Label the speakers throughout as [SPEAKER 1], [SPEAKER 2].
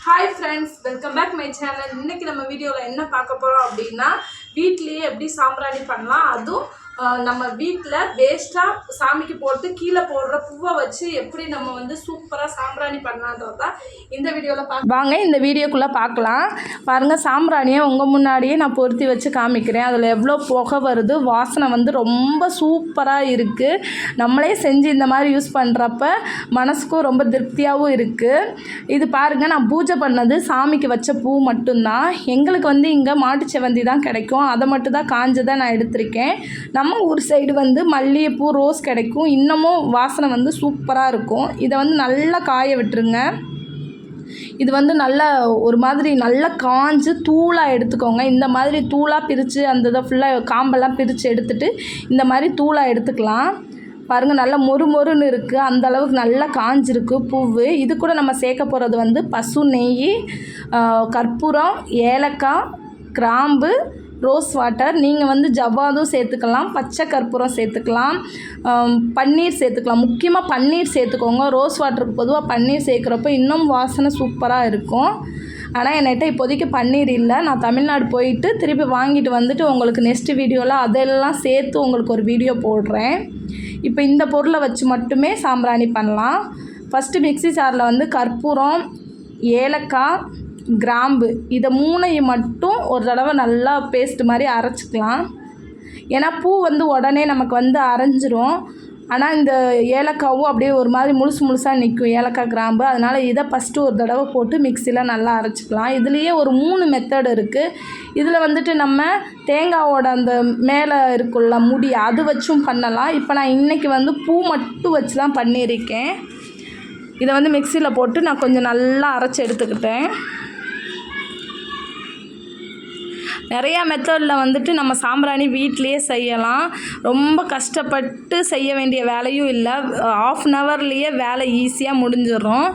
[SPEAKER 1] Hi friends welcome back my channel இன்னைக்கு நம்ம வீடியோவில் என்ன பார்க்க போகிறோம் அப்படின்னா வீட்லேயே எப்படி சாம்பிராணி பண்ணலாம் அதுவும் நம்ம வீட்டில் வேஸ்ட்டாக சாமிக்கு போட்டு கீழே போடுற பூவை வச்சு எப்படி நம்ம வந்து சூப்பராக சாம்பிராணி பண்ணலான்றது தான் இந்த வீடியோவில் பார்க்க
[SPEAKER 2] வாங்க இந்த வீடியோக்குள்ளே பார்க்கலாம் பாருங்கள் சாம்பிராணியை உங்கள் முன்னாடியே நான் பொருத்தி வச்சு காமிக்கிறேன். அதில் எவ்வளோ புகை வருது வாசனை வந்து ரொம்ப சூப்பராக இருக்குது நம்மளே செஞ்சு இந்த மாதிரி யூஸ் பண்ணுறப்ப மனசுக்கும் ரொம்ப திருப்தியாகவும் இருக்குது இது பாருங்கள் நான் பூஜை பண்ணது சாமிக்கு வச்ச பூ மட்டும்தான். எங்களுக்கு வந்து இங்கே மாட்டு செவந்தி தான் கிடைக்கும். அதை மட்டும் தான் காஞ்சதை நான் எடுத்திருக்கேன். நம்ம ஊர் சைடு வந்து மல்லிகைப்பூ ரோஸ் கிடைக்கும். இன்னமும் வாசனை வந்து சூப்பராக இருக்கும். இதை வந்து நல்லா காய விட்டுருங்க. இது வந்து நல்ல ஒரு மாதிரி நல்லா காஞ்சு தூளாக எடுத்துக்கோங்க. இந்த மாதிரி தூளாக பிரித்து அந்த இதை ஃபுல்லாக காம்பெல்லாம் பிரித்து எடுத்துட்டு இந்த மாதிரி தூளாக எடுத்துக்கலாம். பாருங்கள் நல்லா மொறு மொறுன்னு இருக்குது அந்த அளவுக்கு நல்லா காஞ்சிருக்கு பூவு. இது கூட நம்ம சேர்க்க போகிறது வந்து பசு நெய் கற்பூரம் ஏலக்காய் கிராம்பு ரோஸ் வாட்டர். நீங்கள் வந்து ஜவ்வாதும் சேர்த்துக்கலாம் பச்சை கற்பூரம் சேர்த்துக்கலாம் பன்னீர் சேர்த்துக்கலாம். முக்கியமாக பன்னீர் சேர்த்துக்கோங்க. ரோஸ் வாட்டருக்கு பொதுவாக பன்னீர் சேர்க்குறப்ப இன்னும் வாசனை சூப்பராக இருக்கும். ஆனால் என்கிட்ட இப்போதைக்கு பன்னீர் இல்லை. நான் தமிழ்நாடு போயிட்டு திருப்பி வாங்கிட்டு வந்துட்டு உங்களுக்கு நெக்ஸ்ட் வீடியோவில் அதெல்லாம் சேர்த்து உங்களுக்கு ஒரு வீடியோ போடுறேன். இப்போ இந்த பொருளை வச்சு மட்டுமே சாம்பிராணி பண்ணலாம். ஃபஸ்ட்டு மிக்ஸி சாரில் வந்து கற்பூரம் ஏலக்காய் கிராம்பு. இதை மூணையும் மட்டும் ஒரு தடவை நல்லா பேஸ்ட் மாதிரி அரைச்சிக்கலாம். ஏன்னா பூ வந்து உடனே நமக்கு வந்து அரைஞ்சிரும். ஆனால் இந்த ஏலக்காவும் அப்படியே ஒரு மாதிரி முழுசு முழுசாக நிற்கும். ஏலக்காய் கிராம்பு. அதனால் இதை ஃபஸ்ட்டு ஒரு தடவை போட்டு மிக்சியில் நல்லா அரைச்சிக்கலாம். இதுலேயே ஒரு மூணு மெத்தட் இருக்குது இதில் வந்துட்டு நம்ம தேங்காவோட அந்த மேலே இருக்குள்ள முடி அது வச்சும் பண்ணலாம். இப்போ நான் இன்றைக்கி வந்து பூ மட்டும் வச்சு தான் பண்ணியிருக்கேன். இதை வந்து மிக்சியில் போட்டு நான் கொஞ்சம் நல்லா அரைச்சி எடுத்துக்கிட்டேன். நிறையா மெத்தடில் வந்துட்டு நம்ம சாம்பிராணி வீட்டிலேயே செய்யலாம். ரொம்ப கஷ்டப்பட்டு செய்ய வேண்டிய வேலையும் இல்லை. ஆஃப் அன் ஹவர்லேயே வேலை ஈஸியாக முடிஞ்சிடும்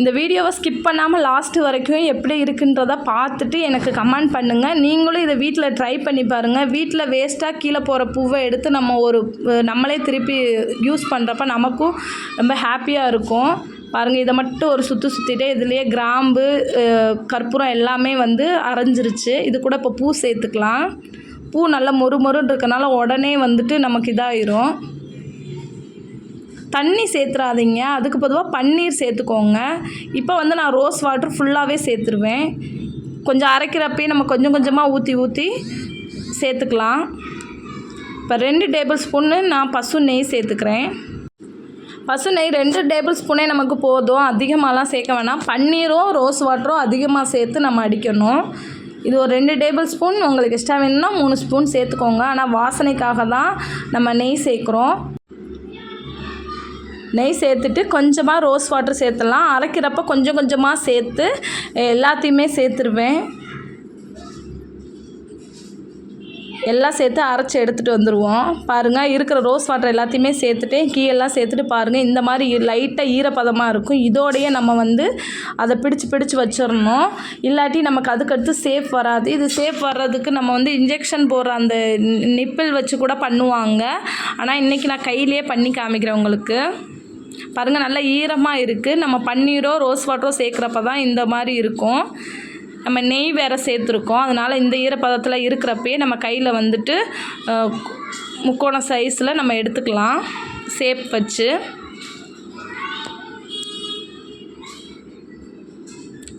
[SPEAKER 2] இந்த வீடியோவை ஸ்கிப் பண்ணாமல் லாஸ்ட்டு வரைக்கும் எப்படி இருக்குன்றத பார்த்துட்டு எனக்கு கமெண்ட் பண்ணுங்கள் நீங்களும் இதை வீட்டில் ட்ரை பண்ணி பாருங்கள் வீட்டில் வேஸ்ட்டாக கீழே போகிற பூவை எடுத்து நம்ம ஒரு நம்மளே திருப்பி யூஸ் பண்ணுறப்ப நமக்கும் ரொம்ப ஹாப்பியாக இருக்கும். பாருங்கள் இதை மட்டும் ஒரு சுற்று சுற்றிட்டு இதுலேயே கிராம்பு கற்பூரம் எல்லாமே வந்து அரைஞ்சிருச்சு. இது கூட இப்போ பூ சேர்த்துக்கலாம். பூ நல்லா மொறு மொறுன்னு இருக்கனால உடனே வந்துட்டு நமக்கு இதாயிரும். தண்ணி சேர்த்துறாதீங்க. அதுக்கு பொதுவாக பன்னீர் சேர்த்துக்கோங்க. இப்போ வந்து நான் ரோஸ் வாட்டர் ஃபுல்லாகவே சேர்த்துருவேன். கொஞ்சம் அரைக்கிறப்பயே நம்ம கொஞ்சம் கொஞ்சமாக ஊற்றி ஊற்றி சேர்த்துக்கலாம். இப்போ ரெண்டு டேபிள் ஸ்பூன்னு நான் பசு நெய் சேர்த்துக்கிறேன். பசு நெய் ரெண்டு டேபிள் ஸ்பூனே நமக்கு போதும். அதிகமாகலாம் சேர்க்க வேணாம். பன்னீரும் ரோஸ் வாட்டரும் அதிகமாக சேர்த்து நம்ம அடிக்கணும். இது ஒரு ரெண்டு டேபிள் ஸ்பூன். உங்களுக்கு இஷ்டம் வேணும்னா மூணு ஸ்பூன் சேர்த்துக்கோங்க. ஆனால் வாசனைக்காக தான் நம்ம நெய் சேர்க்குறோம். நெய் சேர்த்துட்டு கொஞ்சமாக ரோஸ் வாட்டர் சேர்த்துலாம் அரைக்கிறப்ப கொஞ்சம் கொஞ்சமாக சேர்த்து எல்லாத்தையுமே சேர்த்துருவேன். எல்லாம் சேர்த்து அரைச்சி எடுத்துகிட்டு வந்துடுவோம் பாருங்கள் இருக்கிற ரோஸ் வாட்டர் எல்லாத்தையுமே சேர்த்துட்டு கீயெல்லாம் சேர்த்துட்டு பாருங்கள் இந்த மாதிரி லைட்டாக ஈரப்பதமாக இருக்கும். இதோடையே நம்ம வந்து அதை பிடிச்சி பிடிச்சி வச்சிடணும். இல்லாட்டி நமக்கு அதுக்கடுத்து சேஃப் வராது. இது சேஃப் வர்றதுக்கு நம்ம வந்து இன்ஜெக்ஷன் போடுற அந்த நிப்பிள் வச்சு கூட பண்ணுவாங்க. ஆனால் இன்றைக்கி நான் கையிலேயே பண்ணி காமிக்கிறேன் உங்களுக்கு. பாருங்கள் நல்லா ஈரமாக இருக்குது நம்ம பன்னீரோ ரோஸ் வாட்டரோ சேர்க்குறப்ப தான் இந்த மாதிரி இருக்கும். நம்ம நெய் வேறு சேர்த்துருக்கோம். அதனால் இந்த ஈரப்பதத்தில் இருக்கிறப்பயே நம்ம கையில் வந்துட்டு முக்கோண சைஸில் நம்ம எடுத்துக்கலாம். சேப் வச்சு.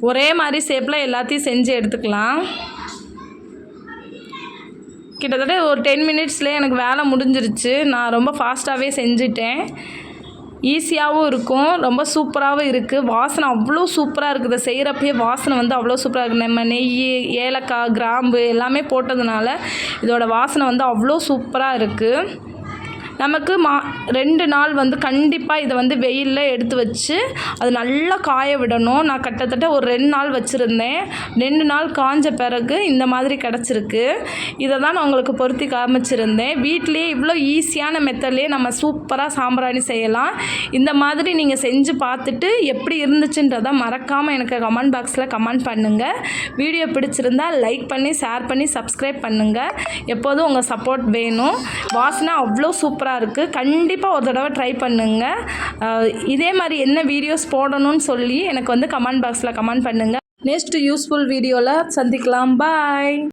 [SPEAKER 2] ஒரே மாதிரி ஷேப்பில் எல்லாத்தையும் செஞ்சு எடுத்துக்கலாம். கிட்டத்தட்ட ஒரு டென் மினிட்ஸ்லேயே எனக்கு வேலை முடிஞ்சிருச்சு. நான் ரொம்ப ஃபாஸ்ட்டாகவே செஞ்சுட்டேன். ஈஸியாகவும் இருக்கும் ரொம்ப சூப்பராகவும் இருக்குது வாசனை அவ்வளோ சூப்பராக இருக்குது. இதை செய்கிறப்பயே வாசனை வந்து அவ்வளோ சூப்பராக இருக்குது நம்ம நெய் ஏலக்காய் கிராம்பு எல்லாமே போட்டதுனால இதோட வாசனை வந்து அவ்வளோ சூப்பராக இருக்குது நமக்கு மா ரெண்டு நாள் வந்து கண்டிப்பாக இதை வந்து வெயிலில் எடுத்து வச்சு அது நல்லா காய விடணும். நான் கிட்டத்தட்ட ஒரு ரெண்டு நாள் வச்சுருந்தேன். ரெண்டு நாள் காஞ்ச பிறகு இந்த மாதிரி கிடச்சிருக்கு. இதை தான் நான் உங்களுக்கு பொருத்தி காமிச்சிருந்தேன். வீட்லேயே இவ்வளோ ஈஸியான மெத்தட்லேயே நம்ம சூப்பராக சாம்பிராணி செய்யலாம். இந்த மாதிரி நீங்கள் செஞ்சு பார்த்துட்டு எப்படி இருந்துச்சுன்றதை மறக்காமல் எனக்கு கமெண்ட் பாக்ஸில் கமெண்ட் பண்ணுங்கள் வீடியோ பிடிச்சிருந்தா லைக் பண்ணி ஷேர் பண்ணி சப்ஸ்கிரைப் பண்ணுங்கள் எப்போதும் உங்கள் சப்போர்ட் வேணும். வாசனை அவ்வளோ சூப்பராக சூப்பராக இருக்குது கண்டிப்பாக ஒரு தடவை ட்ரை பண்ணுங்கள் இதே மாதிரி என்ன வீடியோஸ் போடணும்னு சொல்லி எனக்கு வந்து கமெண்ட் பாக்ஸில் கமெண்ட் பண்ணுங்கள் நெக்ஸ்ட் யூஸ்ஃபுல் வீடியோவில் சந்திக்கலாம். பாய்